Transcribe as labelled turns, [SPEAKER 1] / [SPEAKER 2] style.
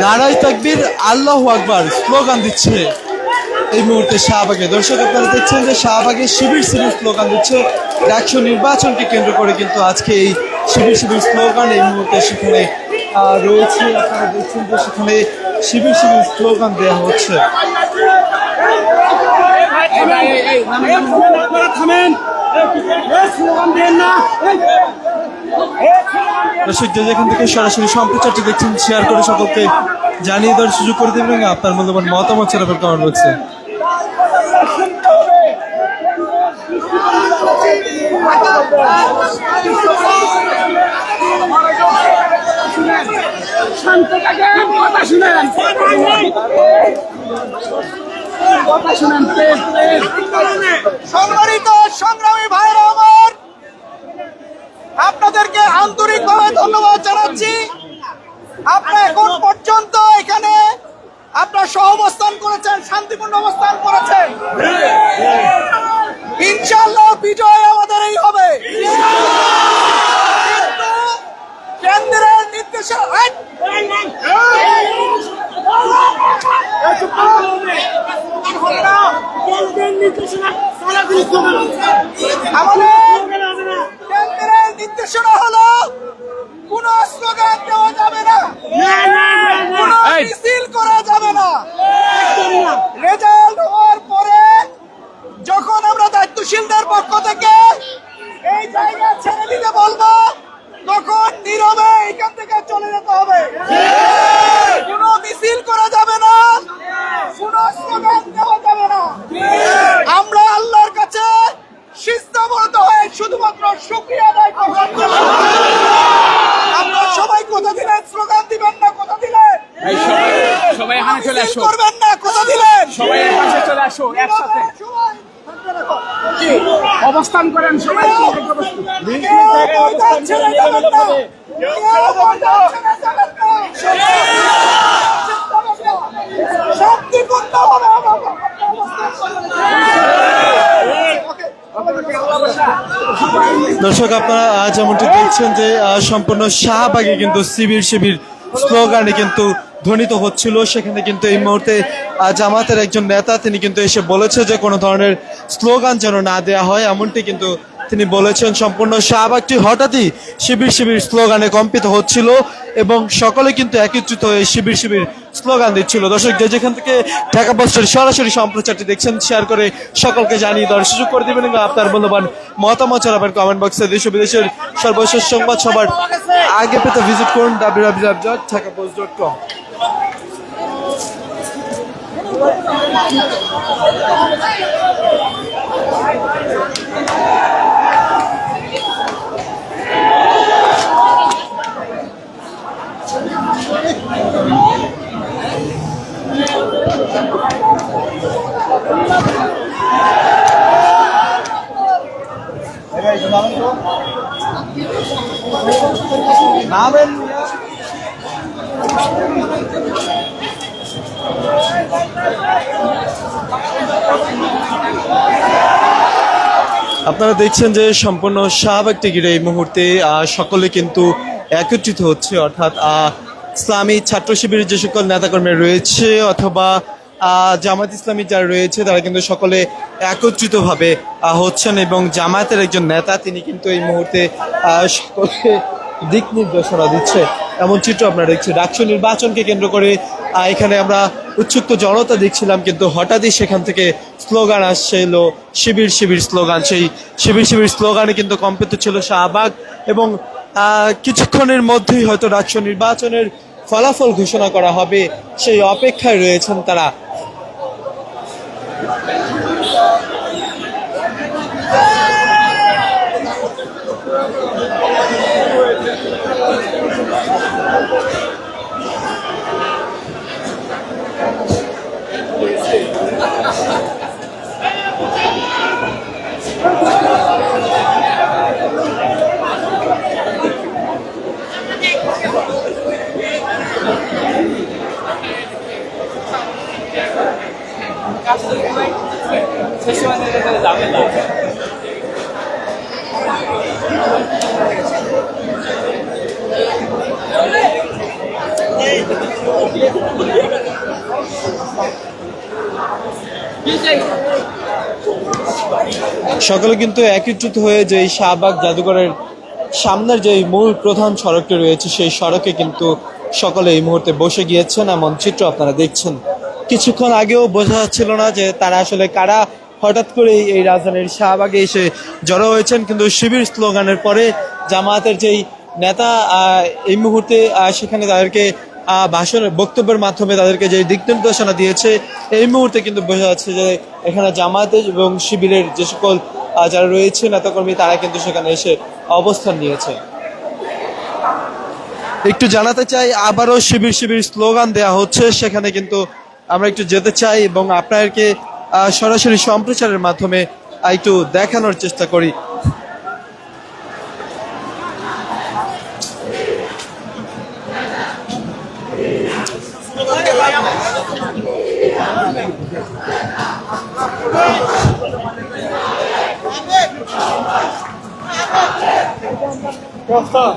[SPEAKER 1] নারাই তাকবীর, আল্লাহ আকবার স্লোগান দিচ্ছে। এই মুহূর্তে শাহবাগে। দর্শক, আপনারা দেখছেন যে শাহবাগে শিবির শিবির স্লোগান দিচ্ছে। একশো নির্বাচনকে কেন্দ্র করে কিন্তু আজকে এই শিবির শিবির স্লোগান এই মুহূর্তে সেখানে রয়েছে। আপনারা দেখছেন যে সেখানে শিবির শিবির স্লোগান দেওয়া হচ্ছে। দর্শক যে যেখান থেকে সরাসরি সম্প্রচারটি দেখছেন শেয়ার করে সকলকে জানিয়ে দেওয়ার সুযোগ করে দেবেন এবং আপনার মূল্যবান মতামত ছাড়াবেন কমেন্ট বক্সে
[SPEAKER 2] কথা শুনেন কথা শুনেন প্লিজ প্লিজ
[SPEAKER 3] সম্মানিত সংগ্রামী ভাইরা আন্তরিকভাবে ধন্যবাদ জানাচ্ছি। আপনারা এখন পর্যন্ত এখানে আপনার সহ অবস্থান করেছেন, শান্তিপূর্ণ অবস্থান করেছেন। ইনশাল্লাহ বিজয় আমাদের এই হবে কিন্তু কেন্দ্রের নির্দেশে আমাদের কেন্দ্রের নির্দেশনা হলো কোন স্লোগান দেওয়া যাবে না কোন মিছিল করা যাবে না রেজাল্ট হওয়ার পরে যখন আমরা দায়িত্বশীলদের পক্ষ থেকে এই জায়গা ছেড়ে দিতে বলব তখন নীরবে এখান থেকে চলে যেতে হবে কোনো মিছিল করা যাবে না কোনো স্লোগান দেওয়া যাবে না আমরা আল্লাহর কাছে সিস্তাবদ্ধ হয়ে শুধুমাত্র শুক্রিয়া আদায় করব আপনারা সবাই কথা দিলেন স্লোগান দিবেন না কথা দিলেন
[SPEAKER 2] সবাই এখানে চলে
[SPEAKER 3] মিছিল
[SPEAKER 2] আসো।
[SPEAKER 3] করবেন না কথা দিলেন।
[SPEAKER 2] সবাই পাশে চলে আসো একসাথে। অবস্থান করেন সবাই।
[SPEAKER 1] দর্শক আপনারা যেমনটি দেখছেন যে সম্পূর্ণ শাহবাগে কিন্তু শিবির শিবির স্লোগানে কিন্তু ধ্বনিত হচ্ছিল। সেখানে কিন্তু এই মুহূর্তে জামাতের একজন নেতা, তিনি কিন্তু এসে বলেছে যে কোনো ধরনের স্লোগান যেন না দেয়া হয়, এমনটি কিন্তু তিনি বলেছেন সম্পূর্ণ শাহবাগটি হঠাৎই শিবির শিবির স্লোগানে কম্পিত হচ্ছিল এবং সকলে কিন্তু একত্রিত হয়ে শিবির শিবির স্লোগান দিচ্ছিল। দর্শক, যে যেখান থেকে ঢাকা পোস্টের সরাসরি সম্প্রচারটি দেখছেন শেয়ার করে সকলকে জানিয়ে দেওয়ার সুযোগ করে দেবেন এবং আপনার মূল্যবান মতামত জানাবেন কমেন্ট বক্সে দেশ বিদেশের সর্বশেষ সংবাদ সবার আগে পেতে ভিজিট করুন ডট কম আপনারা দেখছেন যে সম্পূর্ণ শাহবাগটি ঘিরে এই মুহূর্তে সকলে কিন্তু একত্রিত হচ্ছে অর্থাৎ ইসলামী ছাত্র শিবিরের যে সকল নেতাকর্মী রয়েছে অথবা জামাত ইসলামী যারা রয়েছে তারা কিন্তু সকলে একত্রিতভাবে হচ্ছেন এবং জামায়াতের একজন নেতা তিনি কিন্তু এই মুহূর্তে আহ, সকলকে দিক নির্দেশনা দিচ্ছে। এমন চিত্র আপনারা দেখছেন ডাকসু নির্বাচনকে কেন্দ্র করে এখানে আমরা উৎসুক্ত জনতা দেখছিলাম, কিন্তু হঠাৎই সেখান থেকে স্লোগান আসছে এলো শিবির শিবির স্লোগান। সেই শিবির শিবির স্লোগানে কিন্তু কম্পিত ছিল শাহবাগ এবং কিছুক্ষণের মধ্যেই হয়তো ডাকসু নির্বাচনের ফলাফল ঘোষণা করা হবে। সেই অপেক্ষায় রয়েছেন তারা। যাবে না সকলে কিন্তু একত্রিত হয়ে যে শাহবাগ জাদুঘরের সামনের যে মূল প্রধান সড়কটি রয়েছে, সেই সড়কে কিন্তু সকলে এই মুহূর্তে বসে গিয়েছেন। এমন চিত্র আপনারা দেখছেন। কিছুক্ষণ আগেও বোঝা যাচ্ছিল না যে তারা আসলে কারা। হঠাৎ করে এই রাজধানীর শাহবাগে এসে জড়ো হয়েছেন। কিন্তু শিবির স্লোগানের পরে জামায়াতের যেই নেতা এই মুহূর্তে সেখানে তাদেরকে ভাষণের বক্তব্যের মাধ্যমে তাদেরকে যে দিক নির্দেশনা দিয়েছে, এই মুহূর্তে কিন্তু বোঝা যাচ্ছে যে এখানে জামায়াতের এবং শিবিরের যে সকল যারা রয়েছে নেতাকর্মী, তারা কিন্তু সেখানে এসে অবস্থান নিয়েছে। একটু জানাতে চাই, আবারও শিবির শিবির স্লোগান দেয়া হচ্ছে। সেখানে কিন্তু আমরা একটু যেতে চাই এবং আপনাদেরকে সরাসরি সম্প্রচারের মাধ্যমে একটু দেখানোর চেষ্টা করি। 고맙다.